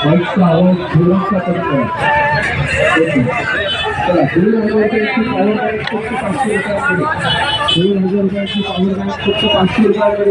मंदिर कधी काय बाईकचा आवाज थोडासा कमी करा ओके. चला दोन हजार रुपयाची पॉवर बँक फक्त पाचशे रुपयाकडे दोन हजार रुपयाची पॉवर बँक फक्त पाचशे रुपयाकडे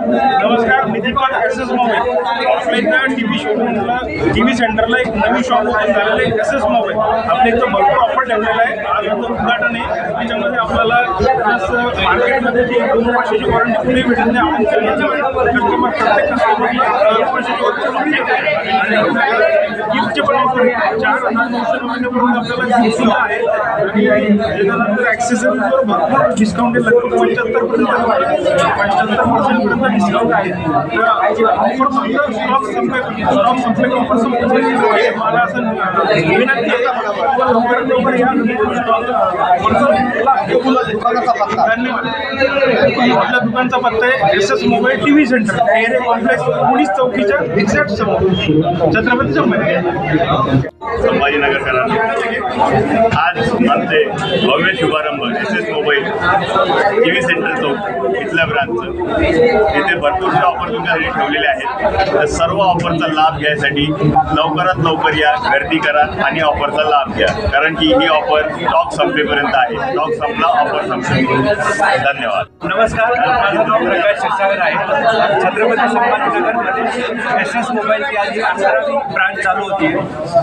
नमस्कार मी Deepak S S mobile offline T V शोरूमला टी व्ही सेंटरला एक नवीन शॉप ओपन झालेलं आहे एस एस मोबाईल आपल्या इथं भरपूर ऑफर ठेवलेला आहे. आज आमचं उद्घाटन आहे. त्याच्यामध्ये आपल्याला जसं मार्केटमध्ये जी दोन वर्षाची वॉरंटी पुढे भेटत नाही आपण कस्टमर प्रत्येक कस्टमरला दोन वर्षाची वॉरंटी आणि चार हजार नऊशे रुपयापर्यंत आपल्याला गिफ्ट आहे. आणि त्याच्यानंतर ॲक्सेसरीजवर भरपूर डिस्काउंट आहे. लगभग पंच्याहत्तर पर्यंत पंच्याहत्तर पर्सेंट पर्यंत डिस्काउंट आहे. तर ऑफर फक्त स्टॉक संपले स्टॉक संपले ऑफर संपले मला असं विनंती आहे. लवकरात लवकर या. दुकानाचा पत्ता धन्यवाद. आपल्या दुकानचा पत्ता आहे. S S mobile T V centre array complex police चौकीच्या एक्झॅक्ट समोर. छत्रपती संभाजी. संभाजीनगरकरांनी आज आमचे भव्य शुभारंभ S S mobile T V centre इथल्या ब्रांचचं इथे भरपूरशा ऑफर तुमच्यासाठी ठेवलेले आहेत तर सर्व ऑफरचा लाभ घ्यायसाठी लवकरात लवकर या गर्दी करा आणि ऑफरचा लाभ घ्या. कारण की ही ऑफर स्टॉक संपेपर्यंत आहे. स्टॉक संपला ऑफर संपली. धन्यवाद. नमस्कार माझं नाव प्रकाश क्षीरसागर आहे. छत्रपती संभाजीनगरमध्ये एस एस मोबाईलची आज अकरावी ब्रांच चालू होती.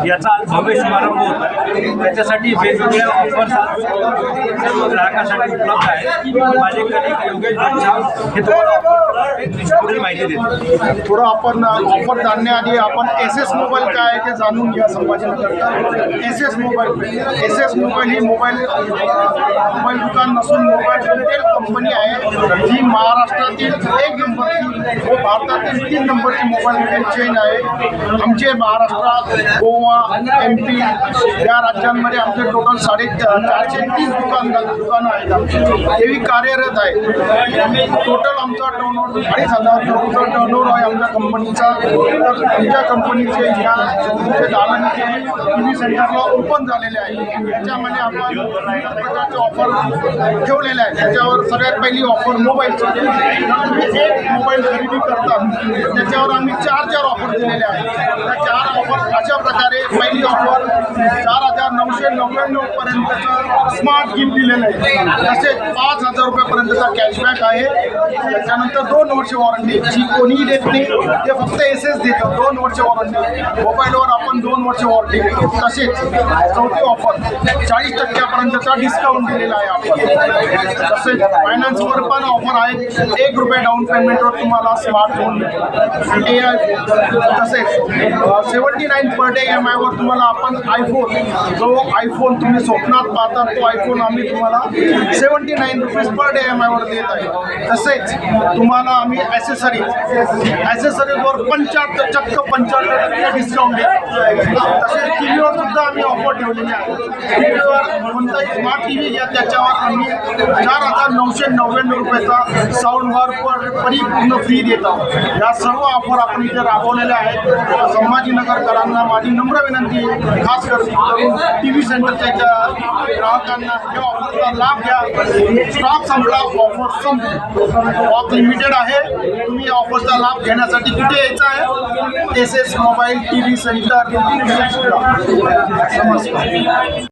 याचा आज भव्य शुभारंभ होता त्याच्यासाठी वेगवेगळ्या ऑफर्स आज सर्व ग्राहकांसाठी उपलब्ध आहेत. माझे कलिक योगेश माहिती थोडं आपण ऑफर जाणण्याआधी आपण एस एस मोबाईल काय आहे ते जाणून घ्या संभाजीनगरचा. S S mobile S S mobile ही मोबाईल मोबाईल दुकान नसून मोबाईल रिटेल कंपनी आहे. जी महाराष्ट्रातील एक नंबरची व भारतातील तीन नंबरची मोबाईल रिटेल चेन आहे. आमचे महाराष्ट्रात गोवा एम पी या राज्यांमध्ये आमचे टोटल साडे चारशे तीस दुकान दुकानं आहेत आमची. तेही कार्यरत आहे टोटल आमचा टर्नओव्हर अडीच हजार करोडचा टर्नओव्हर आहे आमच्या कंपनीचा तर आमच्या कंपनीचे ह्या चौथीचे दालनाचे टी व्ही सेंटरला ओपन झालेले आहे. त्याच्यामध्ये आपण विविध प्रकारचे ऑफर ठेवलेले आहे त्याच्यावर सगळ्यात पहिली ऑफर मोबाईलची तुम्ही एक मोबाईल खरेदी करतात. त्याच्यावर आम्ही चार चार ऑफर दिलेले आहेत. त्या चार ऑफर अशा प्रकारे पहिली ऑफर एकोणीसशे नव्याण्णव पर्यंतचं स्मार्ट गिफ्ट दिलेलं आहे. तसेच पाच हजार रुपयापर्यंतचा कॅशबॅक आहे. त्याच्यानंतर दोन वर्ष वॉरंटी जी कोणीही देत नाही ते फक्त एस एस देतं. दोन वर्ष वॉरंटी मोबाईलवर आपण दोन वर्ष वॉरंटी देतो. तसेच चौथी ऑफर चाळीस टक्क्यापर्यंतचा डिस्काउंट दिलेला आहे. आपण तसेच फायनान्सवर पण ऑफर आहे एक रुपये डाऊन पेमेंटवर तुम्हाला स्मार्टफोन आय तसेच seventy nine per day E M आयवर तुम्हाला आपण आयफोन जो आयफोन तुम्ही स्वप्नात पाहता तो आयफोन आम्ही तुम्हाला seventy nine rupees per day E M आयवर देत आहे. तसेच तुम्हाला आम्ही ॲसेसरीज ॲसेसरीजवर पंच्याहत्तर चक्क पंच्याहत्तर टक्के डिस्काउंट देतो तसेच टी व्हीवर सुद्धा आम्ही ऑफर ठेवलेली आहे. टी व्हीवर कोणताही स्मार्ट टी व्ही घ्या त्याच्यावर आम्ही चार हजार नऊशे नव्याण्णव रुपयाचा साऊंड बार पर परिपूर्ण फ्री देत आहोत. या सर्व ऑफर आपण इथे राबवलेल्या आहेत. संभाजीनगरकरांना माझी नम्र विनंती आहे खास करून टी व्ही सेंटरच्या ग्राहकांना या ऑफरचा लाभ घ्या. स्टॉक संपला ऑफर संपली. ऑफ लिमिटेड आहे. तुम्ही ऑफरचा लाभ घेण्यासाठी कुठे यायचं आहे? S S mobile T V centre नमस्कार.